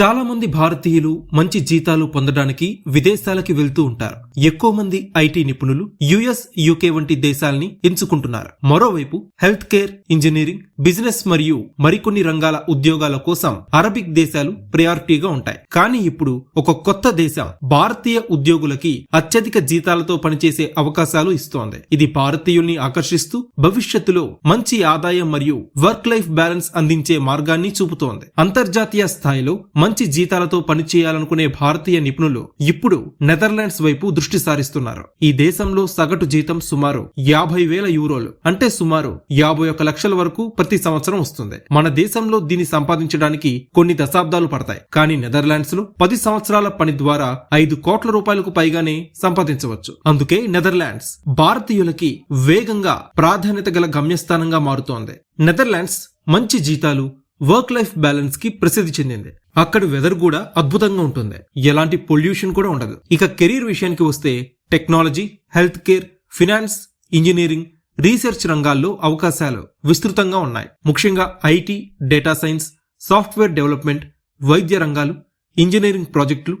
చాలామంది భారతీయులు మంచి జీతాలు పొందడానికి విదేశాలకి వెళ్తూ ఉంటారు. ఎక్కువ మంది ఐటీ నిపుణులు యుఎస్ యూకే వంటి దేశాల్ని ఎంచుకుంటున్నారు. మరోవైపు హెల్త్ కేర్ ఇంజనీరింగ్ బిజినెస్ మరియు మరికొన్ని రంగాల ఉద్యోగాల కోసం అరబిక్ దేశాలు ప్రయారిటీగా ఉంటాయి. కానీ ఇప్పుడు ఒక కొత్త దేశం భారతీయ ఉద్యోగులకి అత్యధిక జీతాలతో పనిచేసే అవకాశాలు ఇస్తోంది. ఇది భారతీయుల్ని ఆకర్షిస్తూ భవిష్యత్తులో మంచి ఆదాయం మరియు వర్క్ లైఫ్ బ్యాలెన్స్ అందించే మార్గాన్ని చూపుతోంది. అంతర్జాతీయ స్థాయిలో మంచి జీతాలతో పనిచేయాలనుకునే భారతీయ నిపుణులు ఇప్పుడు నెదర్లాండ్స్ వైపు దృష్టి సారిస్తున్నారు. ఈ దేశంలో సగటు జీతం సుమారు యాభై వేల యూరోలు అంటే సుమారు యాభై ఒక లక్షల వరకు ప్రతి సంవత్సరం వస్తుంది. మన దేశంలో దీన్ని సంపాదించడానికి కొన్ని దశాబ్దాలు పడతాయి. కానీ నెదర్లాండ్స్లో పది సంవత్సరాల పని ద్వారా ఐదు కోట్ల రూపాయలకు పైగానే సంపాదించవచ్చు. అందుకే నెదర్లాండ్స్ భారతీయులకి వేగంగా ప్రాధాన్యత గల గమ్యస్థానంగా మారుతోంది. నెదర్లాండ్స్ మంచి జీతాలు వర్క్ లైఫ్ బ్యాలెన్స్కి ప్రసిద్ధి చెందింది. అక్కడి వెదర్ కూడా అద్భుతంగా ఉంటుంది. ఎలాంటి పొల్యూషన్ కూడా ఉండదు. ఇక కెరీర్ విషయానికి వస్తే technology health care finance engineering research రంగాల్లో అవకాశాలు విస్తృతంగా ఉన్నాయి. ముఖ్యంగా IT data science software development వైద్య రంగాలు ఇంజనీరింగ్ ప్రాజెక్టులు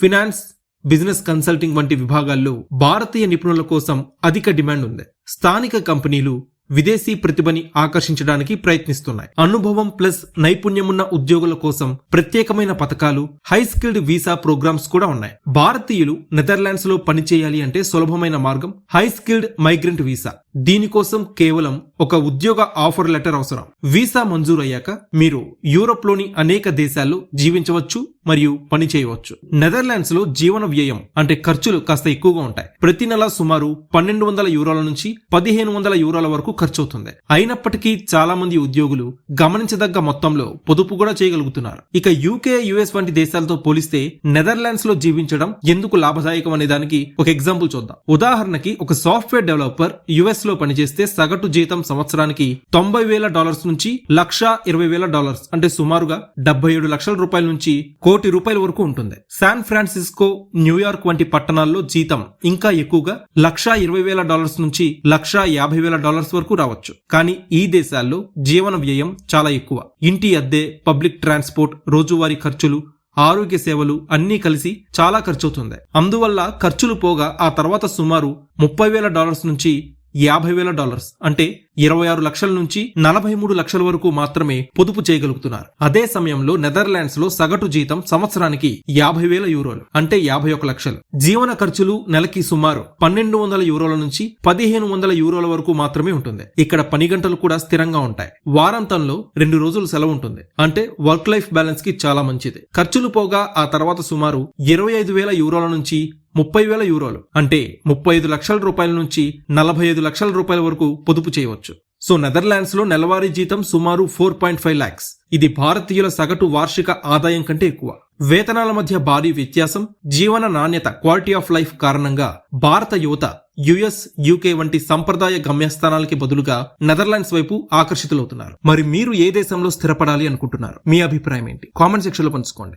ఫినాన్స్ బిజినెస్ కన్సల్టింగ్ వంటి విభాగాల్లో భారతీయ నిపుణుల కోసం అధిక డిమాండ్ ఉంది. స్థానిక కంపెనీలు విదేశీ ప్రతిభని ఆకర్షించడానికి ప్రయత్నిస్తున్నాయి. అనుభవం ప్లస్ నైపుణ్యమున్న ఉద్యోగుల కోసం ప్రత్యేకమైన పథకాలు హై స్కిల్డ్ వీసా ప్రోగ్రామ్స్ కూడా ఉన్నాయి. భారతీయులు నెదర్లాండ్స్లో పనిచేయాలి అంటే సులభమైన మార్గం హై స్కిల్డ్ మైగ్రెంట్ వీసా. దీనికోసం కేవలం ఒక ఉద్యోగ ఆఫర్ లెటర్ అవసరం. వీసా మంజూరయ్యాక మీరు యూరోప్లోని అనేక దేశాల్లో జీవించవచ్చు మరియు పని చేయవచ్చు. నెదర్లాండ్స్లో జీవన వ్యయం అంటే ఖర్చులు కాస్త ఎక్కువగా ఉంటాయి. ప్రతి నెల సుమారు పన్నెండు వందల యూరోల నుంచి పదిహేను వందల యూరోల వరకు ఖర్చు అవుతుంది అయినప్పటికీ చాలా మంది ఉద్యోగులు గమనించదగ్గ మొత్తంలో పొదుపు కూడా చేయగలుగుతున్నారు. ఇక యూకే యుఎస్ వంటి దేశాలతో పోలిస్తే నెదర్లాండ్స్లో జీవించడం ఎందుకు లాభదాయకం అనే దానికి ఒక ఎగ్జాంపుల్ చూద్దాం. ఉదాహరణకి ఒక సాఫ్ట్వేర్ డెవలపర్ యుఎస్లో పనిచేస్తే సగటు జీతం సంవత్సరానికి తొంభై వేల డాలర్స్ నుంచి లక్ష ఇరవై వేల డాలర్స్ అంటే సుమారుగా డెబ్బై ఏడు లక్షల రూపాయల నుంచి కోటి రూపాయల వరకు ఉంటుంది. శాన్ ఫ్రాన్సిస్కో న్యూయార్క్ వంటి పట్టణాల్లో జీతం ఇంకా ఎక్కువగా లక్షా ఇరవై వేల డాలర్స్ నుంచి లక్ష యాభై వేల డాలర్స్ వరకు రావచ్చు. కానీ ఈ దేశాల్లో జీవన వ్యయం చాలా ఎక్కువ. ఇంటి అద్దె పబ్లిక్ ట్రాన్స్పోర్ట్ రోజువారీ ఖర్చులు ఆరోగ్య సేవలు అన్నీ కలిసి చాలా ఖర్చవుతుంది. అందువల్ల ఖర్చులు పోగా ఆ తర్వాత సుమారు ముప్పై వేల డాలర్స్ నుంచి యాభై వేల డాలర్స్. అంటే ఇరవై ఆరు లక్షల నుంచి నలభై మూడు లక్షల వరకు మాత్రమే పొదుపు చేయగలుగుతున్నారు. అదే సమయంలో నెదర్లాండ్స్లో సగటు జీతం సంవత్సరానికి యాభై వేల యూరోలు అంటే యాభై ఒక లక్షలు. జీవన ఖర్చులు నెలకి సుమారు పన్నెండు వందల యూరోల నుంచి పదిహేను వందల యూరోల వరకు మాత్రమే ఉంటుంది. ఇక్కడ పని గంటలు కూడా స్థిరంగా ఉంటాయి. వారాంతంలో రెండు రోజులు సెలవు ఉంటుంది. అంటే వర్క్ లైఫ్ బ్యాలెన్స్కి చాలా మంచిది. ఖర్చులు పోగా ఆ తర్వాత సుమారు ఇరవై ఐదు వేల యూరోల నుంచి ముప్పై వేల యూరోలు. అంటే ముప్పై ఐదు లక్షల రూపాయల నుంచి నలభై ఐదు లక్షల రూపాయల వరకు పొదుపు చేయవచ్చు. సో నెదర్లాండ్స్లో నెలవారీ జీతం సుమారు ఫోర్ పాయింట్ ఫైవ్ లాక్స్ ఇది భారతీయుల సగటు వార్షిక ఆదాయం కంటే ఎక్కువ. వేతనాల మధ్య భారీ వ్యత్యాసం జీవన నాణ్యత క్వాలిటీ ఆఫ్ లైఫ్ కారణంగా భారత యువత యుఎస్ యూకే వంటి సంప్రదాయ గమ్యస్థానాలకి బదులుగా నెదర్లాండ్స్ వైపు ఆకర్షితులవుతున్నారు. మరి మీరు ఏ దేశంలో స్థిరపడాలి అనుకుంటున్నారు? మీ అభిప్రాయం ఏంటి? కామెంట్ సెక్షన్లో పంచుకోండి.